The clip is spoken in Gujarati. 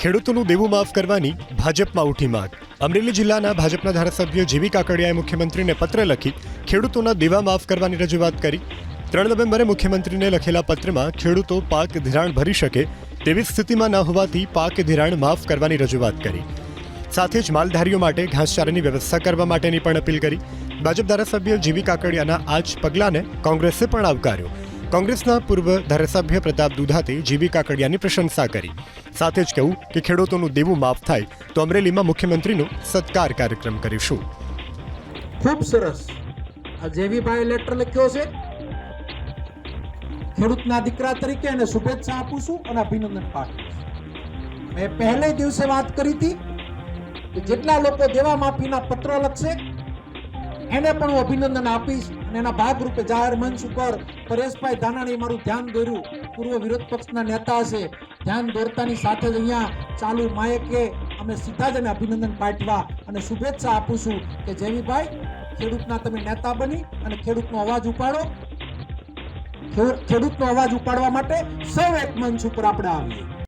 ખેડૂતોનું દેવું માફ કરવાની ભાજપમાં ઉઠી માંગ. અમરેલી જિલ્લાના ભાજપના ધારાસભ્ય જીવી કાકડિયાએ મુખ્યમંત્રીને પત્ર લખી ખેડૂતોના દેવા માફ કરવાની રજૂઆત કરી. ત્રણ નવેમ્બરે મુખ્યમંત્રીને લખેલા પત્રમાં ખેડૂતો પાક ધિરાણ ભરી શકે તેવી સ્થિતિમાં ન હોવાથી પાક ધિરાણ માફ કરવાની રજૂઆત કરી. સાથે જ માલધારીઓ માટે ઘાસચારાની વ્યવસ્થા કરવા માટેની પણ અપીલ કરી. ભાજપ ધારાસભ્ય જીવી કાકડિયાના આ જ પગલાંને કોંગ્રેસે પણ આવકાર્યો. કોંગ્રેસના પૂર્વ ધારાસભ્ય પ્રતાપ દુધાતે જીવી કાકડિયાની પ્રશંસા કરી. સાથે જ કહ્યું કે ખેડૂતોનું દેવું માફ થાય તો અમરેલીમાં મુખ્યમંત્રીનો સત્કાર કાર્યક્રમ કરીશું. ખૂબ સરસ. આ જેવીભાઈ લેટર લખ્યો છે. ખેડૂતના દીકરા તરીકે એને શુભેચ્છા આપું છું અને અભિનંદન પાઠવું મેં પહેલે દિવસે વાત કરી હતી કે જેટલા લોકો દેવા માફીના પત્ર લખશે, એને પણ હું અભિનંદન આપીશ. અને એના ભાગરૂપે જાહેર મંચ ઉપર પરેશભાઈ ધાનાણીએ મારું ધ્યાન દોર્યું. પૂર્વ વિરોધ પક્ષના નેતા છે. ધ્યાન દોરતાની સાથે જ અહીંયા ચાલુ માયકે અમે સીધા જ એને અભિનંદન પાઠવા અને શુભેચ્છા આપું છું કે જેવીભાઈ, ખેડૂતના તમે નેતા બની અને ખેડૂતનો અવાજ ઉપાડો. ખેડૂતનો અવાજ ઉપાડવા માટે સૌ એક મંચ ઉપર આપણે આવીએ.